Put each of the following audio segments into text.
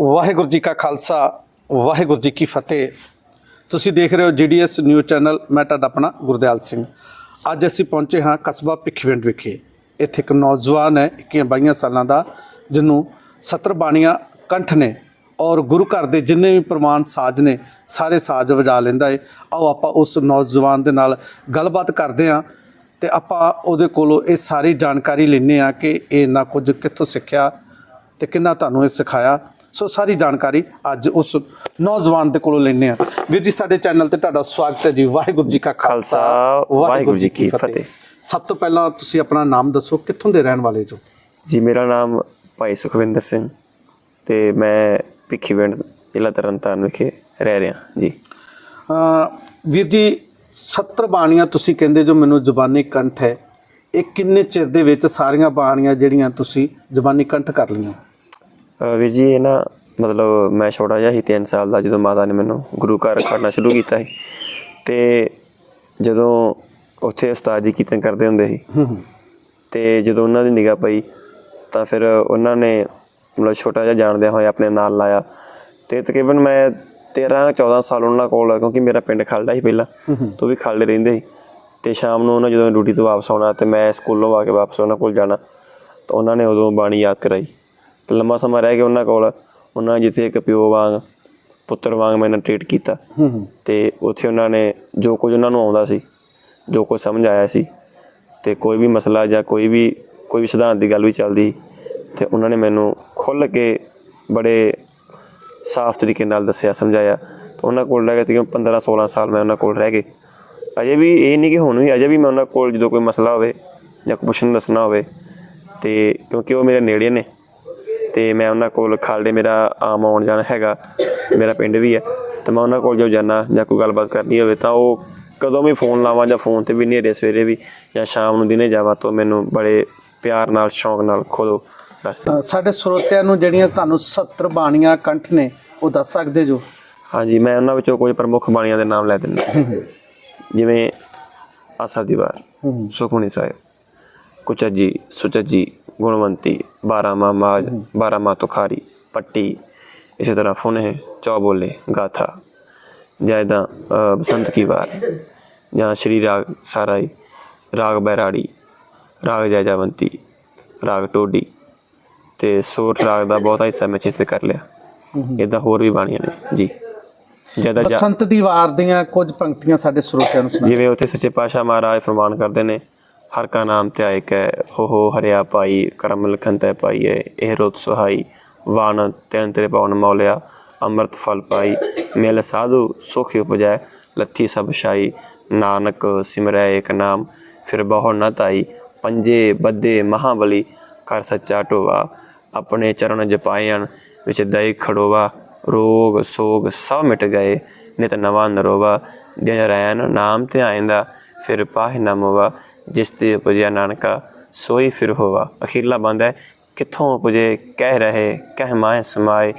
ਵਾਹਿਗੁਰੂ ਜੀ ਕਾ ਖਾਲਸਾ, ਵਾਹਿਗੁਰੂ ਜੀ ਕੀ ਫਤਿਹ। ਤੁਸੀਂ ਦੇਖ ਰਹੇ ਹੋ ਜੀਡੀਐਸ ਨਿਊਜ਼ ਚੈਨਲ, ਮੈਂ ਤੁਹਾਡਾ ਆਪਣਾ ਗੁਰਦਿਆਲ ਸਿੰਘ। ਅੱਜ ਅਸੀਂ ਪਹੁੰਚੇ ਹਾਂ ਕਸਬਾ ਭਿੱਖੀਵਿੰਡ ਵਿਖੇ। ਇੱਥੇ ਇੱਕ ਨੌਜਵਾਨ ਹੈ 21 22 ਸਾਲਾਂ ਦਾ, ਜਿਹਨੂੰ ਸਤਰ ਬਾਣੀਆਂ ਕੰਠ ਨੇ ਔਰ ਗੁਰੂ ਘਰ ਦੇ ਜਿੰਨੇ ਵੀ ਪ੍ਰਮਾਣ ਸਾਜ਼ ਨੇ, ਸਾਰੇ ਸਾਜ਼ ਵਜਾ ਲੈਂਦਾ ਹੈ ਆਓ ਆਪਾਂ ਉਸ ਨੌਜਵਾਨ ਦੇ ਨਾਲ ਗੱਲਬਾਤ ਕਰਦੇ ਹਾਂ ਤੇ ਆਪਾਂ ਉਹਦੇ ਕੋਲੋਂ ਇਹ ਸਾਰੀ ਜਾਣਕਾਰੀ ਲੈਂਦੇ ਆ ਕਿ ਇਹ ਨਾ ਕੁਝ ਕਿੱਥੋਂ ਸਿੱਖਿਆ ਤੇ ਕਿੰਨਾ ਤੁਹਾਨੂੰ ਇਹ ਸਿਖਾਇਆ। ਸੋ ਸਾਰੀ ਜਾਣਕਾਰੀ ਅੱਜ ਉਸ ਨੌਜਵਾਨ ਦੇ ਕੋਲੋਂ ਲੈਂਦੇ ਆ ਵੀਰ ਜੀ ਸਾਡੇ ਚੈਨਲ ਤੇ ਤੁਹਾਡਾ ਸਵਾਗਤ ਹੈ ਜੀ। ਵਾਹਿਗੁਰੂ ਜੀ ਕਾ ਖਾਲਸਾ ਵਾਹਿਗੁਰੂ ਜੀ ਕੀ ਫਤਿਹ। ਸਭ ਤੋਂ ਪਹਿਲਾਂ ਤੁਸੀਂ ਆਪਣਾ ਨਾਮ ਦੱਸੋ ਕਿੱਥੋਂ ਦੇ ਰਹਿਣ ਵਾਲੇ ਜੋ? ਜੀ ਮੇਰਾ ਨਾਮ ਭਾਈ ਸੁਖਵਿੰਦਰ ਸਿੰਘ ਤੇ ਮੈਂ ਭਿੱਖੀਵਿੰਡ ਜ਼ਿਲ੍ਹਾ ਤਰਨਤਾਰਨ ਵਿਖੇ ਰਹਿ ਰਿਹਾ ਜੀ। ਅ ਵੀਰ ਜੀ 70 ਬਾਣੀਆਂ ਤੁਸੀਂ ਕਹਿੰਦੇ ਜੋ ਮੈਨੂੰ ਜ਼ੁਬਾਨੀ ਕੰਠ ਹੈ। ਇਹ ਕਿੰਨੇ ਚਿਰ ਦੇ ਵਿੱਚ ਸਾਰੀਆਂ ਬਾਣੀਆਂ ਜਿਹੜੀਆਂ ਤੁਸੀਂ ਜ਼ੁਬਾਨੀ ਕੰਠ ਕਰ ਲਈਆਂ? ਵੀਰ ਜੀ ਇਹ ਨਾ ਮਤਲਬ ਮੈਂ ਛੋਟਾ ਜਿਹਾ ਸੀ 3 ਸਾਲ ਦਾ ਜਦੋਂ ਮਾਤਾ ਨੇ ਮੈਨੂੰ ਗੁਰੂ ਘਰ ਖੜਨਾ ਸ਼ੁਰੂ ਕੀਤਾ ਸੀ। ਤੇ ਜਦੋਂ ਉੱਥੇ ਉਸਤਾਦ ਜੀ ਕੀਰਤਨ ਕਰਦੇ ਹੁੰਦੇ ਸੀ ਤੇ ਜਦੋਂ ਉਹਨਾਂ ਦੀ ਨਿਗਾਹ ਪਈ ਤਾਂ ਫਿਰ ਉਹਨਾਂ ਨੇ ਮਤਲਬ ਛੋਟਾ ਜਿਹਾ ਜਾਣਦਿਆਂ ਹੋਇਆ ਆਪਣੇ ਨਾਲ ਲਾਇਆ। ਤੇ ਤਕਰੀਬਨ ਮੈਂ 13 14 ਸਾਲ ਉਹਨਾਂ ਕੋਲ ਕਿਉਂਕਿ ਮੇਰਾ ਪਿੰਡ ਖਲਦਾ ਸੀ ਪਹਿਲਾਂ ਤੋਂ ਵੀ ਖਲਦੇ ਰਹਿੰਦੇ ਸੀ। ਤੇ ਸ਼ਾਮ ਨੂੰ ਉਹਨਾਂ ਜਦੋਂ ਡਿਊਟੀ ਤੋਂ ਵਾਪਸ ਆਉਣਾ ਤੇ ਮੈਂ ਸਕੂਲੋਂ ਆ ਕੇ ਵਾਪਸ ਉਹਨਾਂ ਕੋਲ ਜਾਣਾ ਤਾਂ ਉਹਨਾਂ ਨੇ ਉਦੋਂ ਬਾਣੀ ਯਾਦ ਕਰਾਈ। ਤੇ ਲੰਮਾ ਸਮਾਂ ਰਹਿ ਕੇ ਉਹਨਾਂ ਕੋਲ ਉਹਨਾਂ ਜਿੱਥੇ ਇੱਕ ਪਿਓ ਵਾਂਗ ਪੁੱਤਰ ਵਾਂਗ ਮੈਨੂੰ ਟ੍ਰੀਟ ਕੀਤਾ। ਤੇ ਉੱਥੇ ਉਹਨਾਂ ਨੇ ਜੋ ਕੁਝ ਉਹਨਾਂ ਨੂੰ ਆਉਂਦਾ ਸੀ ਜੋ ਕੁਝ ਸਮਝ ਆਇਆ ਸੀ ਤੇ ਕੋਈ ਵੀ ਮਸਲਾ ਜਾਂ ਕੋਈ ਵੀ ਕੋਈ ਵੀ ਸਿਧਾਂਤ ਦੀ ਗੱਲ ਵੀ ਚੱਲਦੀ ਤੇ ਉਹਨਾਂ ਨੇ ਮੈਨੂੰ ਖੁੱਲ੍ਹ ਕੇ ਬੜੇ ਸਾਫ਼ ਤਰੀਕੇ ਨਾਲ ਦੱਸਿਆ ਸਮਝਾਇਆ। ਤੇ ਉਹਨਾਂ ਕੋਲ ਰਹਿ ਕੇ ਤਕਰੀਬਨ 15 16 ਸਾਲ ਮੈਂ ਉਹਨਾਂ ਕੋਲ ਰਹਿ ਕੇ ਅਜੇ ਵੀ ਇਹ ਨਹੀਂ ਕਿ ਹੁਣ ਵੀ ਅਜੇ ਵੀ ਮੈਂ ਉਹਨਾਂ ਕੋਲ ਜਦੋਂ ਕੋਈ ਮਸਲਾ ਹੋਵੇ ਜਾਂ ਕੋਈ ਪੁੱਛਣ ਦੱਸਣਾ ਹੋਵੇ ਤੇ ਕਿਉਂਕਿ ਉਹ ਮੇਰੇ ਨੇੜੇ ਨੇ ਤੇ ਮੈਂ ਉਹਨਾਂ ਕੋਲ ਖਾਲਡੇ ਮੇਰਾ ਆਮ ਆਉਣ ਜਾਣਾ ਹੈਗਾ ਮੇਰਾ ਪਿੰਡ ਵੀ ਹੈ ਤੇ ਮੈਂ ਉਹਨਾਂ ਕੋਲ ਜੋ ਜਾਣਾ ਜਾਂ ਕੋਈ ਗੱਲਬਾਤ ਕਰਨੀ ਹੋਵੇ ਤਾਂ ਉਹ ਕਦੋਂ ਵੀ ਫੋਨ ਲਾਵਾਂ ਜਾਂ ਫੋਨ ਤੇ ਵੀ ਨੇਰੇ ਸਵੇਰੇ ਵੀ ਜਾਂ ਸ਼ਾਮ ਨੂੰ ਦਿਨੇ ਜਾਵਾਂ ਤਾਂ ਮੈਨੂੰ ਬੜੇ ਪਿਆਰ ਨਾਲ ਸ਼ੌਂਕ ਨਾਲ ਖੁਦ ਦੱਸਦੇ ਸਾਡੇ ਸਰੋਤਿਆਂ ਨੂੰ ਜਿਹੜੀਆਂ ਤੁਹਾਨੂੰ 70 ਬਾਣੀਆਂ ਕੰਠ ਨੇ ਉਹ ਦੱਸ ਸਕਦੇ ਜੋ? ਹਾਂਜੀ ਮੈਂ ਉਹਨਾਂ ਵਿੱਚੋਂ ਕੁਝ ਪ੍ਰਮੁੱਖ ਬਾਣੀਆਂ ਦੇ ਨਾਮ ਲੈ ਦਿੰਦਾ। ਜਿਵੇਂ ਆਸਾ ਦੀ ਵਾਰ ਸੁਖਮਨੀ ਸਾਹਿਬ ਕੁਚਜੀ ਸੁਚਜੀ ਗੁਣਵੰਤੀ ਬਾਰਾਮਾ ਮਾਜ ਬਾਰਾਮਾ ਤੁਖਾਰੀ ਪੱਟੀ ਇਸੇ ਤਰ੍ਹਾਂ ਫੁਨੇ ਚੌਬੋਲੇ ਗਾਥਾ। ਜੈਦਾ ਬਸੰਤ ਕੀ ਵਾਰ? ਜਾਂ ਸ਼੍ਰੀ ਰਾਗ ਸਾਰਾਈ ਰਾਗ ਬੈਰਾੜੀ ਰਾਗ ਜੈਜਾਵੰਤੀ ਰਾਗ ਟੋਡੀ। ਤੇ ਸੋਰ ਰਾਗ ਦਾ ਬਹੁਤਾ ਹਿੱਸਾ ਮੈਂ ਚਿੱਤ ਕਰ ਲਿਆ। ਇਦਾਂ ਹੋਰ ਵੀ ਬਾਣੀਆਂ ਨੇ। ਜੀ। ਜਦਾ ਬਸੰਤ ਦੀ ਵਾਰ ਦੀਆਂ ਕੁਝ ਪੰਕਤੀਆਂ ਸਾਡੇ ਸਰੋਤਿਆਂ ਨੂੰ ਸੁਣਾ ਜਿਵੇਂ ਉੱਥੇ ਸੱਚੇ ਪਾਤਸ਼ਾਹ ਮਹਾਰਾਜ ਫਰਮਾਨ ਕਰਦੇ ਨੇ ਹਰ ਕਾ ਨਾਮ ਧਿਆਇ ਕੈ, ਹੋ ਹੋ ਹਰਿਆ ਪਾਈ, ਕਰਮ ਲਖਨ ਤੈ ਪਾਈਏ ਇਹ ਰੋਤ ਸੁਹਾਈ, ਵਾਣ ਤੈਨ ਤੇਰੇ ਪਵਨ ਮੌਲਿਆ, ਅੰਮ੍ਰਿਤ ਫਲ ਪਾਈ, ਮਿਲ ਸਾਧੂ ਸੁਖ ਉਪਜੈ, ਲੱਥੀ ਸਭ ਸ਼ਾਈ ਨਾਨਕ ਸਿਮਰੈ ਏਕ ਨਾਮ, ਫਿਰ ਬਹੁ ਨ ਤਾਈ ਪੰਜੇ ਬੱਦੇ ਮਹਾਬਲੀ, ਕਰ ਸੱਚਾ ਢੋਵਾ, ਆਪਣੇ ਚਰਨ ਜਪਾਇਣ ਵਿੱਚ ਦਈ ਖੜੋਵਾ, ਰੋਗ ਸੋਗ ਸਭ ਮਿਟ ਗਏ, ਨਿਤ ਨਵਾਂ ਨਰੋਵਾ ਦਿਨ ਰੈਨ ਨਾਮ ਧਿਆਇਂਦਾ, ਫਿਰ ਪਾਹਿ ਨਾ ਮੋਵਾ ਜਿਸ ਤੇ ਉਪਜਿਆ ਨਾਨਕਾ ਸੋਈ ਫਿਰ ਹੋਵਾ ਅਖੀਰਲਾ ਬੰਦ ਹੈ ਕਿੱਥੋਂ ਉਪਜੇ ਕਹਿ ਰਹੇ ਕਹਿ ਮਾਏ ਸਮਾਏ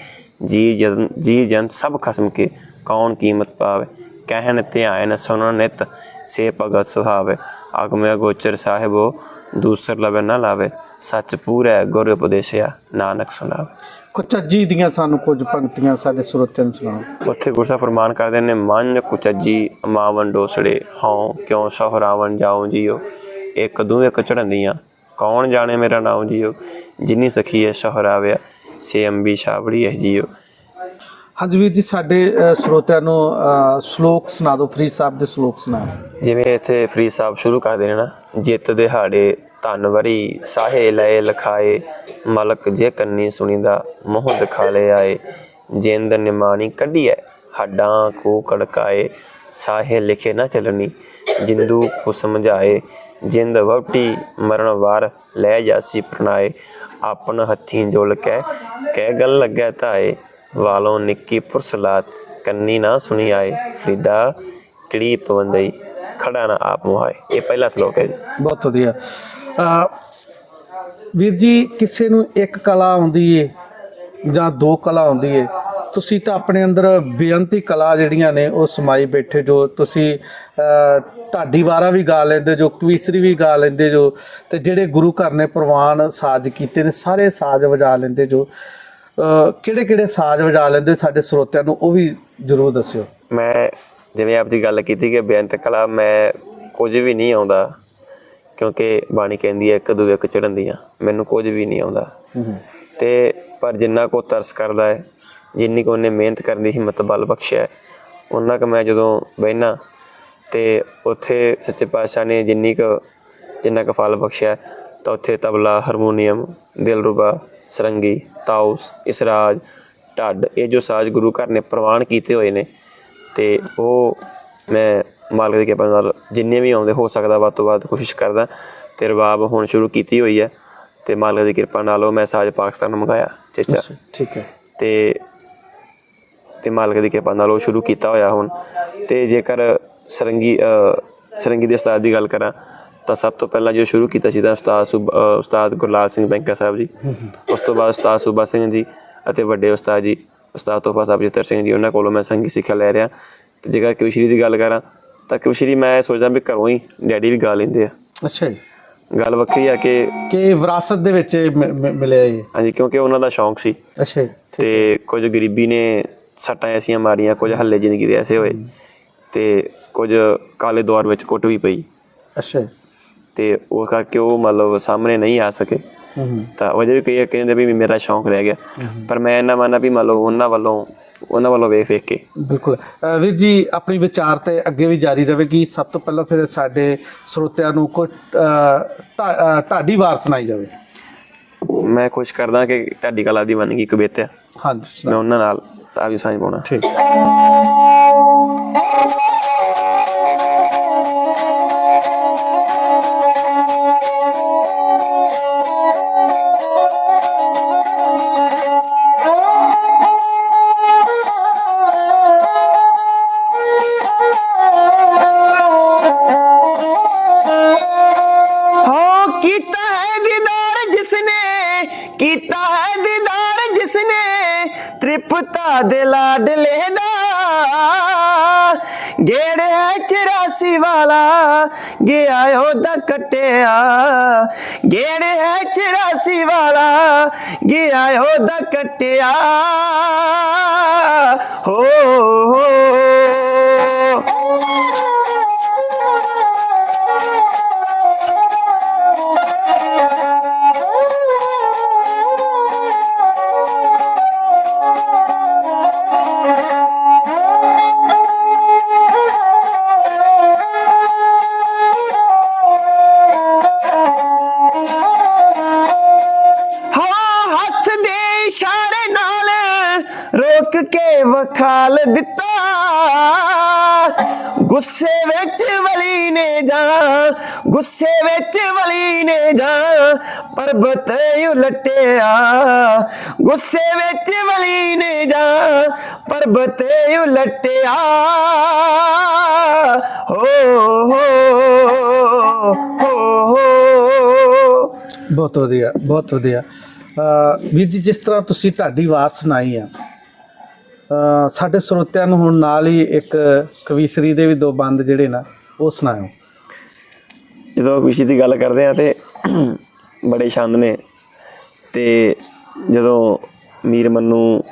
ਜੀ ਜਨ ਜੀ ਜਨ ਸਭ ਖਸਮ ਕੇ ਕੌਣ ਕੀਮਤ ਪਾਵੇ? ਕਹਿਨ ਧਿਆਇਨ ਸੁਨਣ ਨਿਤ ਸੇ ਭਗਤ ਸੁਹਾਵੇ। ਆਗਮਿ ਗੋਚਰ ਸਾਹਿਬੋ ਦੂਸਰ ਲਵੇ ਨਾ ਲਾਵੇ। ਸੱਚ ਪੂਰੈ ਗੁਰ ਉਪਦੇਸ਼ਿਆ ਨਾਨਕ ਸੁਣਾਵੇ। ਕੁਚੱਜੀ ਦੀਆਂ ਸਾਨੂੰ ਕੁਝ ਪੰਕਤੀਆਂ ਸਾਡੇ ਸਰੋਤਿਆਂ ਨੂੰ ਸੁਣਾਓ। ਉੱਥੇ ਗੁਰਸਾ ਫਰਮਾਨ ਕਰਦੇ ਨੇ ਮਨ ਕੁਚੱਜੀ ਮਾਵਨ ਡੋਸੜੇ ਹਉ ਕਿਉ ਸਹਰਾਵਨ ਜਾਉ ਜੀਓ। ਇੱਕ ਦੂ ਇੱਕ ਚੜੰਦੀਆਂ ਕੌਣ ਜਾਣੇ ਮੇਰਾ ਨਾਮ ਜੀਓ? ਜਿਨੀ ਸਖੀ ਹੈ ਸਹਰਾਵਿਆ ਸੇ ਅੰਬੀ ਛਾਵੜੀ ਹੈ ਜੀਓ। ਹਾਂਜੀ ਵੀਰ ਜੀ ਸਾਡੇ ਸਰੋਤਿਆਂ ਨੂੰ ਸ਼ਲੋਕ ਸੁਣਾ ਦਿਓ ਫਰੀਦ ਸਾਹਿਬ ਦੇ ਸ਼ਲੋਕ ਸੁਣਾ ਜਿਵੇਂ ਇੱਥੇ ਫਰੀਦ ਸਾਹਿਬ ਸ਼ੁਰੂ ਕਰਦੇ ਨੇ ਨਾ ਜਿੱਤ ਦਿਹਾੜੇ ਧਨ ਵਰੀ ਸਾਹੇ ਲਏ ਲਖਾਏ ਮਲਕ ਜੇ ਕੰਨੀ ਸੁਣੀਦਾ ਮੋਹ ਦਿਖਾਲੇ ਆਏ ਜਿੰਦ ਨਿਮਾਣੀ ਕੱਢੀਐ ਹੱਡਾਂ ਕੋ ਕੜਕਾਏ ਸਾਹੇ ਲਿਖੇ ਨਾ ਚੱਲਣੀ ਜਿੰਦੂ ਕੋ ਸਮਝਾਏ ਜਿੰਦ ਵਹੁਟੀ ਮਰਨ ਵਾਰ ਲੈ ਜਾਸੀ ਪ੍ਰਣਾਏ, ਆਪਨ ਹੱਥੀਂ ਜੁਲ ਕੇ ਕਹਿ ਗੱਲ ਲੱਗੈ ਧਾਏ, ਵਾਲੋਂ ਨਿੱਕੀ ਪੁਰਸਲਾਤ ਕੰਨੀ ਨਾ ਸੁਣੀ ਆਏ, ਫਰੀਦਾ ਕਿੜੀ ਪਵੰਦਈ, ਖੜਾ ਨਾ ਆਪ ਮੁਹਾਏ। ਇਹ ਪਹਿਲਾ ਸ਼ਲੋਕ ਹੈ ਜੀ। ਬਹੁਤ ਵਧੀਆ। ਅਹ ਵੀਰ ਜੀ, ਕਿਸੇ ਨੂੰ ਇੱਕ ਕਲਾ ਆਉਂਦੀ ਏ ਜਾਂ ਦੋ ਕਲਾ ਆਉਂਦੀ ਏ ਤੁਸੀਂ ਤਾਂ ਆਪਣੇ ਅੰਦਰ ਬੇਅੰਤੀ ਕਲਾ ਜਿਹੜੀਆਂ ਨੇ ਉਹ ਸਮਾਈ ਬੈਠੇ ਜੋ ਤੁਸੀਂ ਢਾਡੀ ਵਾਰਾ ਵੀ ਗਾ ਲੈਂਦੇ ਜੋ ਕਵੀਸਰੀ ਵੀ ਗਾ ਲੈਂਦੇ ਜੋ ਤੇ ਜਿਹੜੇ ਗੁਰੂ ਘਰ ਨੇ ਪ੍ਰਵਾਨ ਸਾਜ਼ ਕੀਤੇ ਨੇ ਸਾਰੇ ਸਾਜ਼ ਵਜਾ ਲੈਂਦੇ ਜੋ। ਕਿਹੜੇ ਕਿਹੜੇ ਸਾਜ਼ ਵਜਾ ਲੈਂਦੇ ਸਾਡੇ ਸਰੋਤਿਆਂ ਨੂੰ ਉਹ ਵੀ ਜ਼ਰੂਰ ਦੱਸਿਓ। ਮੈਂ ਜਿਵੇਂ ਆਪਦੀ ਗੱਲ ਕੀਤੀ ਕਿ ਬੇਅੰਤ ਕਲਾ ਮੈਂ ਕੁਝ ਵੀ ਨਹੀਂ ਆਉਂਦਾ ਕਿਉਂਕਿ ਬਾਣੀ ਕਹਿੰਦੀ ਹੈ ਇੱਕ ਦੂਜੇ ਇੱਕ ਚੜਨ ਦੀਆਂ। ਮੈਨੂੰ ਕੁਝ ਵੀ ਨਹੀਂ ਆਉਂਦਾ। ਤੇ ਪਰ ਜਿੰਨਾ ਕੋ ਤਰਸ ਕਰਦਾ ਹੈ ਜਿੰਨੀ ਕੋ ਉਹਨੇ ਮਿਹਨਤ ਕਰਨ ਦੀ ਹਿੰਮਤ ਬਲ ਬਖਸ਼ਿਆ ਉਹਨਾਂ ਕ ਮੈਂ ਜਦੋਂ ਬਹਿਨਾ ਤੇ ਉੱਥੇ ਸੱਚੇ ਪਾਤਸ਼ਾਹ ਨੇ ਜਿੰਨੀ ਕੁ ਜਿੰਨਾ ਕੁ ਫਲ ਬਖਸ਼ਿਆ ਤਾਂ ਉੱਥੇ ਤਬਲਾ ਹਾਰਮੋਨੀਅਮ ਦਿਲਰੂਬਾ ਸਰੰਗੀ ਤਾਉਸ ਇਸਰਾਜ ਢੱਡ ਇਹ ਜੋ ਸਾਜ਼ ਗੁਰੂ ਘਰ ਨੇ ਪ੍ਰਵਾਨ ਕੀਤੇ ਹੋਏ ਨੇ ਤੇ ਉਹ ਮੈਂ ਮਾਲਕ ਦੀ ਕਿਰਪਾ ਨਾਲ ਜਿੰਨੇ ਵੀ ਆਉਂਦੇ ਹੋ ਸਕਦਾ ਵੱਧ ਤੋਂ ਵੱਧ ਕੋਸ਼ਿਸ਼ ਕਰਦਾ ਤੇ ਰਬਾਬ ਹੁਣ ਸ਼ੁਰੂ ਕੀਤੀ ਹੋਈ ਹੈ ਤੇ ਮਾਲਕ ਦੀ ਕਿਰਪਾ ਨਾਲ ਉਹ ਮੈਂ ਸਾਜ਼ ਪਾਕਿਸਤਾਨ ਮੰਗਾਇਆ ਚੇਚਾ। ਠੀਕ ਹੈ। ਤੇ ਤੇ ਮਾਲਕ ਦੀ ਕਿਰਪਾ ਨਾਲ ਉਹ ਸ਼ੁਰੂ ਕੀਤਾ ਹੋਇਆ ਹੁਣ। ਤੇ ਜੇਕਰ ਸਰੰਗੀ ਸਰੰਗੀ ਦੇ ਉਸਤਾਦ ਦੀ ਗੱਲ ਕਰਾਂ ਤਾਂ ਸਭ ਤੋਂ ਪਹਿਲਾਂ ਜੋ ਸ਼ੁਰੂ ਕੀਤਾ ਸੀ ਤਾਂ ਉਸਤਾਦ ਉਸਤਾਦ ਗੁਰਲਾਲ ਸਿੰਘ ਬੈਂਕਾ ਸਾਹਿਬ ਜੀ। ਉਸ ਤੋਂ ਬਾਅਦ ਉਸਤਾਦ ਸੂਬਾ ਸਿੰਘ ਜੀ ਅਤੇ ਵੱਡੇ ਉਸਤਾਦ ਜੀ ਉਸਤਾਦ ਤੋਫਾ ਸਾਹਿਬ ਜਤਰ ਸਿੰਘ ਜੀ ਉਹਨਾਂ ਕੋਲੋਂ ਮੈਂ ਸੰਗੀਤ ਸਿੱਖਿਆ ਲੈ ਰਿਹਾ। ਤੇ ਜੇਕਰ ਕਵਿਸ਼ਰੀ ਦੀ ਗੱਲ ਕਰਾਂ ਤਾਂ ਕਵਿਸ਼ਰੀ ਮੈਂ ਸੋਚਦਾ ਵੀ ਘਰੋਂ ਹੀ ਡੈਡੀ ਵੀ ਗਾ ਲੈਂਦੇ ਆ। ਅੱਛਾ ਜੀ। ਗੱਲ ਵੱਖਰੀ ਆ ਕਿ ਕਿ ਵਿਰਾਸਤ ਦੇ ਵਿੱਚ ਮਿਲਿਆ ਇਹ ਹਾਂਜੀ ਕਿਉਂਕਿ ਉਹਨਾਂ ਦਾ ਸ਼ੌਂਕ ਸੀ। ਅੱਛਾ ਜੀ ਤੇ ਕੁਝ ਗਰੀਬੀ ਨੇ ਸੱਟਾਂ ਐਸੀਆਂ ਮਾਰੀਆਂ ਕੁਝ ਹੱਲੇ ਜ਼ਿੰਦਗੀ ਦੇ ਐਸੇ ਹੋਏ ਤੇ ਕੁਝ ਕਾਲੇ ਦੌਰ ਵਿੱਚ ਕੁੱਟ ਵੀ ਪਈ। ਅੱਛਾ। ਤੇ ਉਹ ਕਰਕੇ ਉਹ ਮਤਲਬ ਸਾਹਮਣੇ ਨਹੀਂ ਆ ਸਕੇ। ਤਾਂ ਵਜ੍ਹਾ ਵੀ ਕਈ ਕਹਿੰਦੇ ਵੀ ਮੇਰਾ ਸ਼ੌਂਕ ਰਹਿ ਗਿਆ। ਪਰ ਮੈਂ ਇਹਨਾਂ ਮੰਨਦਾ ਵੀ ਮਤਲਬ ਉਹਨਾਂ ਵੱਲੋਂ ਉਹਨਾਂ ਵੱਲੋਂ ਵੇਖ ਵੇਖ ਕੇ। ਬਿਲਕੁਲ। ਵੀਰ ਜੀ ਆਪਣੀ ਵਿਚਾਰ ਤੇ ਅੱਗੇ ਵੀ ਜਾਰੀ ਰਹੇਗੀ। ਸਭ ਤੋਂ ਪਹਿਲਾਂ ਫਿਰ ਸਾਡੇ ਸਰੋਤਿਆਂ ਨੂੰ ਕੋਈ ਢਾਡੀ ਵਾਰ ਸੁਣਾਈ ਜਾਵੇ। ਮੈਂ ਕੋਸ਼ਿਸ਼ ਕਰਦਾ ਕਿ ਢਾਡੀ ਕਲਾ ਦੀ ਬਣ ਗਈ ਕਵਿਤਾ ਹਾਂਜੀ ਮੈਂ। ਉਹਨਾਂ ਨਾਲ ਸਾਰੀ ਸਾਂਝ ਪਾਉਣਾ। ਠੀਕ। ਗਿਆ ਉਹਦਾ ਕਟਿਆ। ਗੇੜ ਹੈ 84 ਵਾਲਾ ਗਿਆ ਉਹਦਾ ਕਟਿਆ। ਹੋ ਹੋ। ਰੋਕ ਕੇ ਵਖਾਲ ਦਿੱਤਾ। ਗੁੱਸੇ ਵਿੱਚ ਵਲੀ ਨੇ ਜਾ ਗੁੱਸੇ ਵਿੱਚ ਵਲੀ ਨੇ ਜਾ ਪਰਬਤ ਉਲਟਿਆ। ਗੁੱਸੇ ਵਿੱਚ ਵਲੀ ਨੇ ਜਾ ਪਰਬਤ ਉਲਟਿਆ। ਹੋ ਹੋ ਹੋ। ਬਹੁਤ ਵਧੀਆ ਬਹੁਤ ਵਧੀਆ। ਅਹ ਵੀਰ ਜੀ, ਜਿਸ ਤਰ੍ਹਾਂ ਤੁਸੀਂ ਤੁਹਾਡੀ ਆਵਾਜ਼ ਸੁਣਾਈ ਆ ਸਾਡੇ ਸਰੋਤਿਆਂ ਨੂੰ ਹੁਣ ਨਾਲ ਹੀ ਇੱਕ ਕਵੀਸ਼ਰੀ ਦੇ ਵੀ ਦੋ ਬੰਦ ਜਿਹੜੇ ਨਾ ਉਹ ਸੁਣਾਓ ਜਦੋਂ ਖੁਸ਼ੀ ਦੀ ਗੱਲ ਕਰਦੇ ਆ ਤੇ ਬੜੇ ਛੰਦ ਨੇ ਤੇ ਜਦੋਂ ਮੀਰ ਮੰਨੂ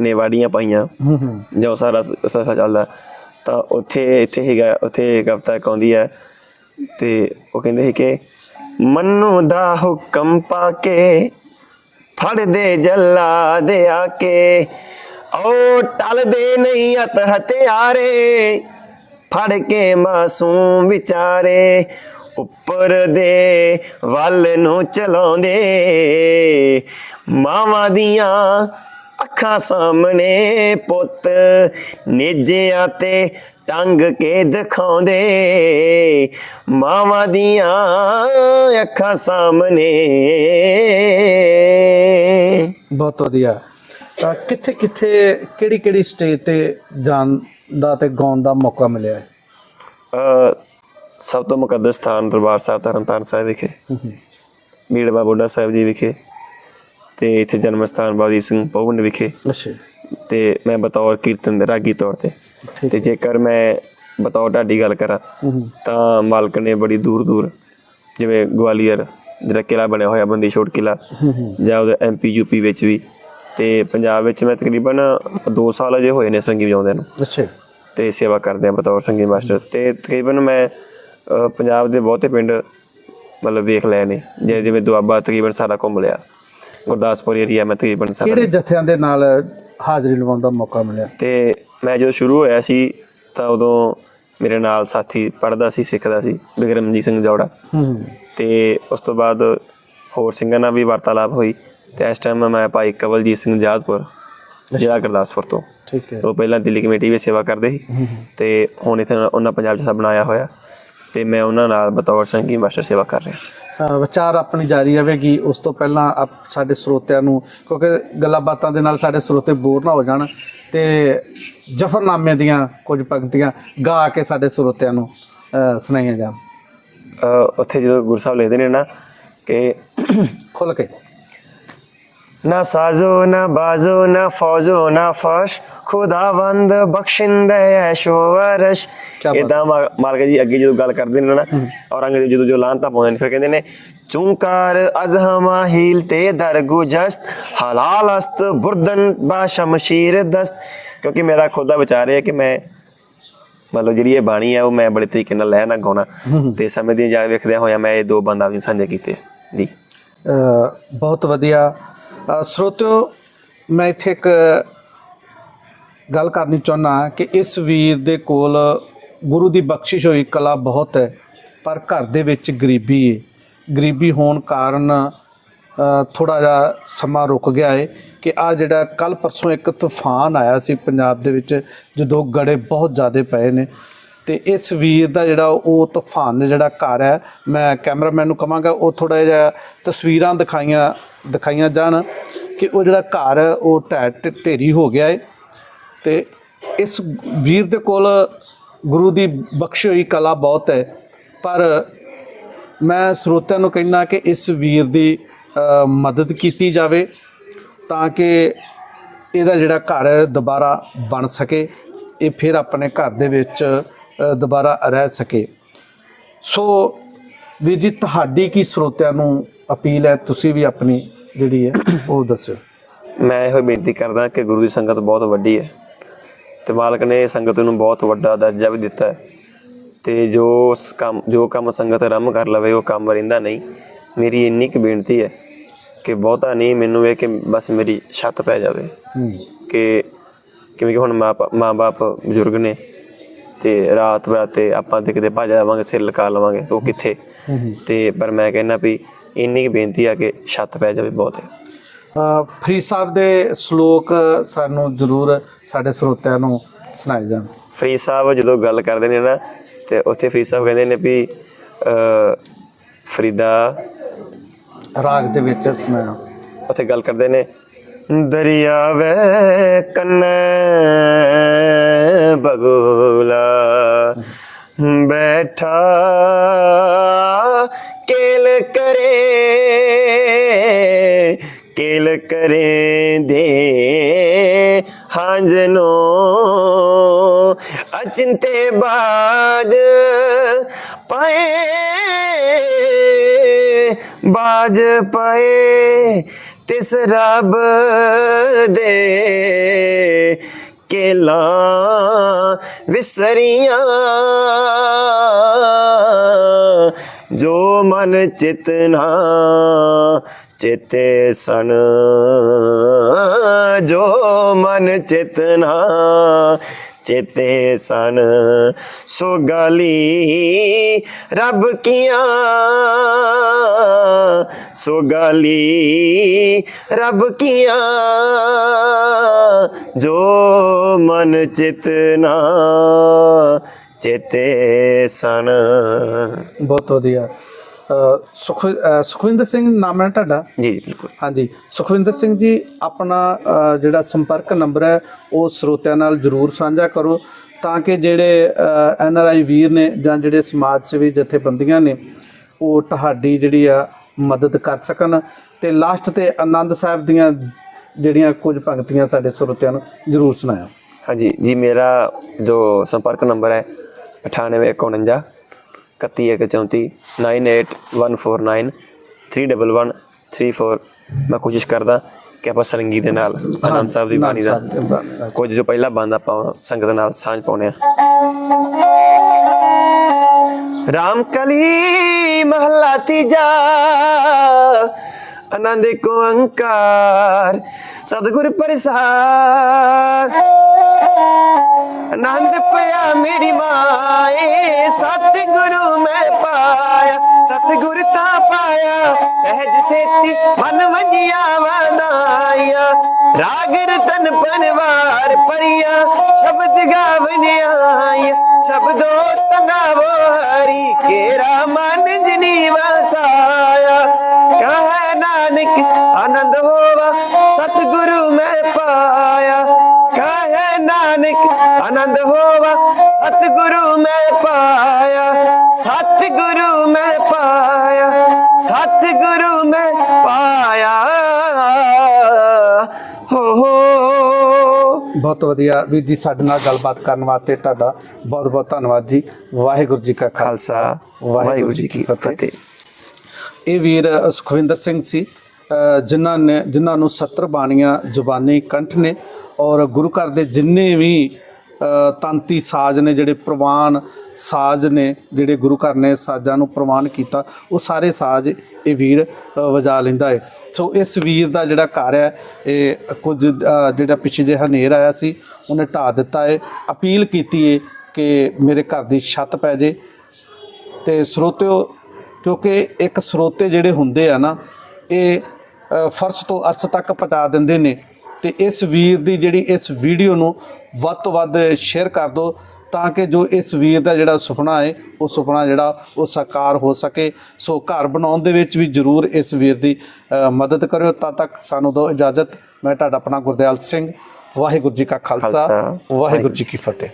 ਨੇ ਵਾੜੀਆਂ ਪਾਈਆਂ ਜੋ ਸਾਰਾ ਸਸਾ ਚੱਲਦਾ ਤਾਂ ਉੱਥੇ ਇੱਥੇ ਹੈਗਾ ਉੱਥੇ ਕਵਿਤਾ ਆਉਂਦੀ ਹੈ ਤੇ ਉਹ ਕਹਿੰਦੇ ਸੀ ਕਿ ਮੰਨੂ ਦਾ ਹੁਕਮ ਪਾ ਕੇ ਫੜਦੇ ਜੱਲਾ ਦੇ ਆ ਕੇ ਓ ਟਲਦੇ ਨਹੀਂ ਹੱਥ ਹਥਿਆਰੇ, ਫੜ ਕੇ ਮਾਸੂਮ ਵਿਚਾਰੇ, ਉੱਪਰ ਦੇ ਵੱਲ ਨੂੰ ਚਲਾਉਂਦੇ। ਮਾਵਾਂ ਦੀਆਂ ਅੱਖਾਂ ਸਾਹਮਣੇ ਪੁੱਤ ਨੇਜਿਆਂ ਤੇ ਟੰਗ ਕੇ ਦਿਖਾਉਂਦੇ। ਮਾਵਾਂ ਦੀਆਂ ਅੱਖਾਂ ਸਾਹਮਣੇ। ਬਹੁਤ ਵਧੀਆ। ਕਿੱਥੇ ਕਿੱਥੇ ਕਿਹੜੀ ਕਿਹੜੀ ਸਟੇਜ ਤੇ ਜਾਣ ਦਾ ਤੇ ਗਾਉਣ ਦਾ ਮੌਕਾ ਮਿਲਿਆ? ਹੈ ਅ, ਸਭ ਤੋਂ ਮੁਕੱਦਸ ਸਥਾਨ ਦਰਬਾਰ ਸਾਹਿਬ ਤਰਨਤਾਰਨ ਸਾਹਿਬ ਵਿਖੇ ਹੂੰ ਮੀੜਵਾ ਬੋਡਾ ਸਾਹਿਬ ਜੀ ਵਿਖੇ ਤੇ ਇੱਥੇ ਜਨਮ ਸਥਾਨ ਬਾਦੀਪ ਸਿੰਘ ਪਵਨ ਵਿਖੇ ਅੱਛਾ। ਤੇ ਮੈਂ ਬਤੌਰ ਕੀਰਤਨ ਦੇ ਰਾਗੀ ਤੌਰ ਤੇ। ਤੇ ਜੇਕਰ ਮੈਂ ਬਤੌਰ ਢਾਡੀ ਗੱਲ ਕਰਾਂ ਤਾਂ ਮਾਲਕ ਨੇ ਬੜੀ ਦੂਰ ਦੂਰ ਜਿਵੇਂ ਗਵਾਲੀਅਰ ਜਿਹੜਾ ਕਿਲਾ ਬਣਿਆ ਹੋਇਆ ਬੰਦੀ ਛੋਟ ਕਿਲਾ ਜਾਂ ਉਹਦੇ ਐਮਪੀ ਯੂਪੀ ਵਿੱਚ ਵੀ ਤੇ ਪੰਜਾਬ ਵਿੱਚ ਮੈਂ ਤਕਰੀਬਨ 2 ਸਾਲ ਅਜੇ ਹੋਏ ਨੇ ਸੰਗੀ ਵਜਾਉਂਦੇ ਨੂੰ। ਅੱਛਾ। ਤੇ ਸੇਵਾ ਕਰਦੇ ਆ ਬਤੌਰ ਸੰਗੀਤ ਮਾਸਟਰ। ਤੇ ਤਕਰੀਬਨ ਮੈਂ ਪੰਜਾਬ ਦੇ ਬਹੁਤੇ ਪਿੰਡ ਮਤਲਬ ਵੇਖ ਲਏ ਨੇ। ਜਿਵੇਂ ਜਿਵੇਂ ਦੁਆਬਾ ਤਕਰੀਬਨ ਸਾਰਾ ਘੁੰਮ ਲਿਆ। ਗੁਰਦਾਸਪੁਰ ਏਰੀਆ ਮੈਂ ਤਕਰੀਬਨ ਸਾਰਾ ਕਿਹੜੇ ਜਥਿਆਂ ਦੇ ਨਾਲ ਹਾਜ਼ਰੀ ਲਵਾਉਣ ਦਾ ਮੌਕਾ ਮਿਲਿਆ? ਤੇ ਮੈਂ ਜਦੋਂ ਸ਼ੁਰੂ ਹੋਇਆ ਸੀ ਤਾਂ ਉਦੋਂ ਮੇਰੇ ਨਾਲ ਸਾਥੀ ਪੜਦਾ ਸੀ ਸਿੱਖਦਾ ਸੀ ਬਿਕਰਮਜੀਤ ਸਿੰਘ ਜੌੜਾ। ਹੂੰ। ਤੇ ਉਸ ਤੋਂ ਬਾਅਦ ਹੋਰ ਸਿੰਘਾਂ ਨਾਲ ਵੀ ਵਾਰਤਾਲਾਪ ਹੋਈ। ਤੇ ਇਸ ਟਾਈਮ ਮੈਂ ਭਾਈ ਕਵਲਜੀਤ ਸਿੰਘ ਜਾਦਪੁਰ ਜ਼ਿਲ੍ਹਾ ਗੁਰਦਾਸਪੁਰ ਤੋਂ। ਠੀਕ ਹੈ। ਉਹ ਪਹਿਲਾਂ ਦਿੱਲੀ ਕਮੇਟੀ ਵਿੱਚ ਸੇਵਾ ਕਰਦੇ ਸੀ। ਤੇ ਹੁਣ ਇੱਥੇ ਉਹਨਾਂ ਪੰਜਾਬ ਜਥਾ ਬਣਾਇਆ ਹੋਇਆ। ਤੇ ਮੈਂ ਉਹਨਾਂ ਨਾਲ ਬਤੌਰ ਸੰਗੀਤ ਮਾਸਟਰ ਸੇਵਾ ਕਰ ਰਿਹਾ। ਵਿਚਾਰ ਆਪਣੀ ਜਾਰੀ ਰਹੇਗੀ। ਉਸ ਤੋਂ ਪਹਿਲਾਂ ਆਪ ਸਾਡੇ ਸਰੋਤਿਆਂ ਨੂੰ ਕਿਉਂਕਿ ਗੱਲਾਂ ਬਾਤਾਂ ਦੇ ਨਾਲ ਸਾਡੇ ਸਰੋਤੇ ਬੋਰ ਨਾ ਹੋ ਜਾਣ ਤੇ ਜਫਰਨਾਮੇ ਦੀਆਂ ਕੁਝ ਪੰਕਤੀਆਂ ਗਾ ਕੇ ਸਾਡੇ ਸਰੋਤਿਆਂ ਨੂੰ ਸੁਣਾਈਆਂ ਜਾਣ। ਉੱਥੇ ਜਦੋਂ ਗੁਰੂ ਸਾਹਿਬ ਲਿਖਦੇ ਨੇ ਨਾ ਕਿ ਖੁੱਲ ਕੇ। ਨਾ ਸਾਜ਼ੋ ਨਾ ਬਾਜ਼ੋ ਨਾ ਫੌਜੋ ਨਾ ਫਸ਼ ਖੁਦਾਵੰਦ ਬਖਸ਼ਿੰਦ ਕਿਆ ਬਾਤ। ਇਦਾਂ ਮਾਲਕ ਜੀ ਅੱਗੇ ਜਦੋਂ ਗੱਲ ਕਰਦੇ ਨੇ ਨਾ ਔਰੰਗਜ਼ੇਬ ਜਦੋਂ ਜੋ ਲਾਂਤਾ ਪਾਉਂਦੇ ਨੇ ਫਿਰ ਕਹਿੰਦੇ ਨੇ ਚੁੰਕਾਰ ਅਜ਼ਹਮਾ ਹੀਲ ਤੇ ਦਰਗੁ ਜਸਤ ਹਲਾਲ ਅਸਤ ਬੁਰਦਨ ਬਾ ਸ਼ਮਸ਼ੀਰ ਦਸਤ। ਕਿਉਂਕਿ ਮੇਰਾ ਖੁਦ ਦਾ ਵਿਚਾਰ ਹੈ ਕਿ ਮੈਂ ਮਤਲਬ ਜਿਹੜੀ ਇਹ ਬਾਣੀ ਹੈ ਉਹ ਮੈਂ ਬੜੇ ਤਰੀਕੇ ਨਾਲ ਲੈ ਨਾ ਗਾਉਣਾ ਤੇ ਸਮੇਂ ਦੀ ਜਾ ਵੇਖਦਿਆਂ ਹੋਇਆ ਮੈਂ ਇਹ ਦੋ ਬੰਦਾ ਵੀ ਸਾਂਝੇ ਕੀਤੇ। ਜੀ। ਬਹੁਤ ਵਧੀਆ ਸਰੋਤਿਓ, ਮੈਂ ਇੱਥੇ ਇੱਕ ਗੱਲ ਕਰਨੀ ਚਾਹੁੰਦਾ ਕਿ ਇਸ ਵੀਰ ਦੇ ਕੋਲ ਗੁਰੂ ਦੀ ਬਖਸ਼ਿਸ਼ ਹੋਈ ਕਲਾ ਬਹੁਤ ਹੈ, ਪਰ ਘਰ ਦੇ ਵਿੱਚ ਗਰੀਬੀ ਹੈ। ਗਰੀਬੀ ਹੋਣ ਕਾਰਨ ਥੋੜਾ ਜਿਹਾ ਸਮਾਂ ਰੁਕ ਗਿਆ ਹੈ ਕਿ ਆ ਜਿਹੜਾ ਕੱਲ ਪਰਸੋਂ ਇੱਕ ਤੂਫਾਨ ਆਇਆ ਸੀ ਪੰਜਾਬ ਦੇ ਵਿੱਚ, ਜਦੋਂ ਗੜੇ ਬਹੁਤ ਜ਼ਿਆਦਾ ਪਏ ਨੇ। ਤੇ ਇਸ ਵੀਰ ਦਾ ਜਿਹੜਾ ਉਹ ਤੂਫਾਨ ਨੇ ਜਿਹੜਾ ਘਰ ਹੈ, ਮੈਂ ਕੈਮਰਾਮੈਨ ਨੂੰ ਕਹਾਂਗਾ ਉਹ ਥੋੜਾ ਜਿਹਾ ਤਸਵੀਰਾਂ ਦਿਖਾਈਆਂ ਦਿਖਾਈਆਂ ਜਾਣ ਕਿ ਉਹ ਜਿਹੜਾ ਘਰ ਉਹ ਢਹਿ ਢੇਰੀ ਹੋ ਗਿਆ ਹੈ ਤੇ ਇਸ ਵੀਰ ਦੇ ਕੋਲ ਗੁਰੂ ਦੀ ਬਖਸ਼ੀ ਹੋਈ ਕਲਾ ਬਹੁਤ ਹੈ। ਪਰ ਮੈਂ ਸਰੋਤਿਆਂ ਨੂੰ ਕਹਿਣਾ ਕਿ ਇਸ ਵੀਰ ਦੀ ਮਦਦ ਕੀਤੀ ਜਾਵੇ ਤਾਂ ਕਿ ਇਹਦਾ ਜਿਹੜਾ ਘਰ ਹੈ, ਦੁਬਾਰਾ ਬਣ ਸਕੇ। ਇਹ ਫਿਰ ਆਪਣੇ ਘਰ ਦੇ ਵਿੱਚ ਦੁਬਾਰਾ ਰਹਿ ਸਕੇ। ਸੋ ਵੀਰ ਜੀ ਤੁਹਾਡੀ ਕੀ ਸਰੋਤਿਆਂ ਨੂੰ ਅਪੀਲ ਹੈ? ਤੁਸੀਂ ਵੀ ਆਪਣੀ ਜਿਹੜੀ ਹੈ ਉਹ ਦੱਸਿਓ। ਮੈਂ ਇਹੋ ਬੇਨਤੀ ਕਰਦਾ ਕਿ ਗੁਰੂ ਦੀ ਸੰਗਤ ਬਹੁਤ ਵੱਡੀ ਹੈ ਤੇ ਮਾਲਕ ਨੇ ਸੰਗਤ ਨੂੰ ਬਹੁਤ ਵੱਡਾ ਦਰਜਾ ਵੀ ਦਿੱਤਾ ਹੈ ਤੇ ਜੋ ਕੰਮ ਜੋ ਕੰਮ ਸੰਗਤ ਆਰੰਭ ਕਰ ਲਵੇ ਉਹ ਕੰਮ ਰਹਿੰਦਾ ਨਹੀਂ। ਮੇਰੀ ਇੰਨੀ ਕੁ ਬੇਨਤੀ ਹੈ ਕਿ ਬਹੁਤਾ ਨਹੀਂ ਮੈਨੂੰ ਇਹ ਕਿ ਬਸ ਮੇਰੀ ਛੱਤ ਪੈ ਜਾਵੇ ਕਿ ਕਿਵੇਂ ਕਿ ਹੁਣ ਮਾਂ ਮਾਂ ਬਾਪ ਬਜ਼ੁਰਗ ਨੇ ਤੇ ਰਾਤ ਬਰਾਤੇ ਆਪਾਂ ਤੇ ਕਿਤੇ ਭੱਜ ਜਾਵਾਂਗੇ ਸਿਰ ਲਕਾ ਲਵਾਂਗੇ ਉਹ ਕਿੱਥੇ? ਹੂੰ ਤੇ ਪਰ ਮੈਂ ਕਹਿੰਦਾ ਵੀ ਇੰਨੀ ਕੁ ਬੇਨਤੀ ਆ ਕਿ ਛੱਤ ਪੈ ਜਾਵੇ ਬਹੁਤ। ਹੈ ਫਰੀਦ ਸਾਹਿਬ ਦੇ ਸ਼ਲੋਕ ਸਾਨੂੰ ਜ਼ਰੂਰ ਸਾਡੇ ਸਰੋਤਿਆਂ ਨੂੰ ਸੁਣਾਏ ਜਾਣ। ਫਰੀਦ ਸਾਹਿਬ ਜਦੋਂ ਗੱਲ ਕਰਦੇ ਨੇ ਨਾ ਤੇ ਉੱਥੇ ਫਰੀਦ ਸਾਹਿਬ ਕਹਿੰਦੇ ਨੇ ਵੀ ਫਰੀਦਾ ਰਾਗ ਦੇ ਵਿੱਚ ਸੁਣਾਇਆ। ਉੱਥੇ ਗੱਲ ਕਰਦੇ ਨੇ ਦਰਿਆ ਵੇ ਕੰਨੇ ਬਗੋਲਾ ਬੈਠਾ ਕੇਲ ਕਰੇ ਕੇਲ ਕਰੇ ਦੇ ਹਾਂਜਨੋ ਅਚਿੰਤੇ ਬਾਜ ਪਾਏ ਬਾਜ ਪਾਏ ਤਿਸ ਰੱਬ ਦੇ ਕੇਲਾ ਵਿਸਰੀਆਂ। ਜੋ ਮਨ ਚਿਤਨਾ ਚਿਤੇ ਸਨ ਜੋ ਮਨ ਚਿਤਨਾ ਚੇਤੇ ਸਨ। ਸੋ ਗਾਲੀ ਰੱਬ ਕੀਆਂ। ਸੋ ਗਾਲੀ ਰੱਬ ਕੀਆਂ। ਜੋ ਮਨ ਚਿਤਨਾ ਚੇਤੇ ਸਨ। ਬਹੁਤ ਵਧੀਆ। ਸੁਖ ਸੁਖਵਿੰਦਰ ਸਿੰਘ ਨਾਮ ਹੈ ਤੁਹਾਡਾ? ਜੀ ਜੀ, ਬਿਲਕੁਲ। ਹਾਂਜੀ। ਸੁਖਵਿੰਦਰ ਸਿੰਘ ਜੀ ਆਪਣਾ ਜਿਹੜਾ ਸੰਪਰਕ ਨੰਬਰ ਹੈ ਉਹ ਸਰੋਤਿਆਂ ਨਾਲ ਜਰੂਰ ਸਾਂਝਾ ਕਰੋ ਤਾਂ ਕਿ ਜਿਹੜੇ ਐਨ ਆਰ ਆਈ ਵੀਰ ਨੇ ਜਾਂ ਜਿਹੜੇ ਸਮਾਜ ਸੇਵੀ ਜਥੇਬੰਦੀਆਂ ਨੇ ਉਹ ਤੁਹਾਡੀ ਜਿਹੜੀ ਆ ਮਦਦ ਕਰ ਸਕਣ ਤੇ ਲਾਸਟ ਤੇ ਆਨੰਦ ਸਾਹਿਬ ਦੀਆਂ ਜਿਹੜੀਆਂ ਕੁਝ ਪੰਕਤੀਆਂ ਸਾਡੇ ਸਰੋਤਿਆਂ ਨੂੰ ਜਰੂਰ ਸੁਣਾਇਓ। ਹਾਂਜੀ। ਜੀ ਮੇਰਾ ਜੋ ਸੰਪਰਕ ਨੰਬਰ ਹੈ 9851 3134 98149 31134 ਮੈਂ ਕੋਸ਼ਿਸ਼ ਕਰਦਾ ਕੇ ਆਪਾਂ ਸਰੰਗੀ ਦੇ ਨਾਲ ਆਨੰਦ ਸਾਹਿਬ ਦੀ ਬਾਣੀ ਦਾ ਕੁਝ ਜੋ ਪਹਿਲਾਂ ਬੰਦ ਆਪਾਂ ਸੰਗਤ ਨਾਲ ਸਾਂਝ ਪਾਉਣੇ ਆ ਰਾਮ ਕਲੀ ਮਹਲਾ ਤੀਜਾ ਆਨੰਦ ਕੋ ਅੰਕਾਰ, ਸਤਿਗੁਰ ਪ੍ਰਸਾਦ। ਆਨੰਦ ਪਿਆ ਮੇਰੀ ਮਾਏ, ਸਤਿਗੁਰੂ ਮੈਂ ਪਾਇਆ, ਸਤਿਗੁਰ ਤਾਂ ਪਾਇਆ, ਸਹਿਜ ਸੇਤੀ ਮਨ ਵਜਿਆ ਵਨਾਇਆ ਰਾਗ ਰਤਨ ਪਨਵਾਰ ਪਰਿਆ ਸ਼ਬਦ ਗਾਵਨ ਆਇਆ। ਸ਼ਬਦੋ ਤਨਾਵੋ ਹਰੀ, ਕੇਰਾ ਮਨ ਜਨੀ ਵਸਾਇਆ ਨਾਨਕ ਆਨੰਦ ਹੋਵਾ। ਸਤਿਗੁਰੂ ਮੈਂ ਪਾਇਆ। ਕਹੈ ਨਾਨਕ ਆਨੰਦ ਹੋਵਾ। ਸਤਿਗੁਰੂ ਮੈਂ ਪਾਇਆ। ਸਤਿਗੁਰੂ ਮੈਂ ਪਾਇਆ। ਸਤਿਗੁਰੂ ਮੈਂ ਪਾਇਆ। ਹੋ ਹੋ। ਬਹੁਤ ਵਧੀਆ। ਵੀਰ ਜੀ ਸਾਡੇ ਨਾਲ ਗੱਲਬਾਤ ਕਰਨ ਵਾਸਤੇ ਤੁਹਾਡਾ ਬਹੁਤ ਬਹੁਤ ਧੰਨਵਾਦ ਜੀ। ਵਾਹਿਗੁਰੂ ਜੀ ਕਾ ਖਾਲਸਾ। ਵਾਹਿਗੁਰੂ ਜੀ ਕੀ ਫਤਿਹ। ਇਹ ਵੀਰ ਸੁਖਵਿੰਦਰ ਸਿੰਘ ਸੀ ਜਿਨ੍ਹਾਂ ਨੇ ਜਿਨ੍ਹਾਂ ਨੂੰ 70 ਬਾਣੀਆਂ ਜ਼ੁਬਾਨੀ ਕੰਠ ਨੇ ਔਰ ਗੁਰੂ ਘਰ ਦੇ ਜਿੰਨੇ ਵੀ ਅ, ਤਾਂਤੀ ਸਾਜ਼ ਨੇ ਜਿਹੜੇ ਪ੍ਰਵਾਨ ਸਾਜ਼ ਨੇ ਜਿਹੜੇ ਗੁਰੂ ਘਰ ਨੇ ਸਾਜ਼ਾਂ ਨੂੰ ਪ੍ਰਵਾਨ ਕੀਤਾ ਉਹ ਸਾਰੇ ਸਾਜ਼ ਇਹ ਵੀਰ ਵਜਾ ਲੈਂਦਾ ਹੈ ਸੋ ਇਸ ਵੀਰ ਦਾ ਜਿਹੜਾ ਘਰ ਹੈ ਇਹ ਕੁਝ ਜਿਹੜਾ ਪਿੱਛੇ ਜੇ ਹਨੇਰ ਆਇਆ ਸੀ ਉਹਨੇ ਢਾ ਦਿੱਤਾ ਹੈ ਅਪੀਲ ਕੀਤੀ ਹੈ ਕਿ ਮੇਰੇ ਘਰ ਦੀ ਛੱਤ ਪੈ ਜੇ ਤੇ ਸਰੋਤਿਓ ਕਿਉਂਕਿ ਇੱਕ ਸਰੋਤੇ ਜਿਹੜੇ ਹੁੰਦੇ ਆ ਨਾ ਇਹ ਫਰਸ਼ ਤੋਂ ਅਰਸ਼ ਤੱਕ ਪਹੁੰਚਾ ਦਿੰਦੇ ਨੇ। ਤੇ ਇਸ ਵੀਰ ਦੀ ਜਿਹੜੀ ਇਸ ਵੀਡੀਓ ਨੂੰ ਵੱਧ ਤੋਂ ਵੱਧ ਸ਼ੇਅਰ ਕਰ ਦਿਓ ਤਾਂ ਕਿ ਜੋ ਇਸ ਵੀਰ ਦਾ ਜਿਹੜਾ ਸੁਪਨਾ ਹੈ ਉਹ ਸੁਪਨਾ ਜਿਹੜਾ ਉਹ ਸਾਕਾਰ ਹੋ ਸਕੇ। ਸੋ ਘਰ ਬਣਾਉਣ ਦੇ ਵਿੱਚ ਵੀ ਜਰੂਰ ਇਸ ਵੀਰ ਦੀ ਮਦਦ ਕਰਿਓ। ਤਦ ਤੱਕ ਸਾਨੂੰ ਦਿਓ ਇਜਾਜ਼ਤ। ਮੈਂ ਤੁਹਾਡਾ ਆਪਣਾ ਗੁਰਦਿਆਲ ਸਿੰਘ। ਵਾਹਿਗੁਰੂ ਜੀ ਕਾ ਖਾਲਸਾ, ਵਾਹਿਗੁਰੂ ਜੀ ਕੀ ਫਤਿਹ।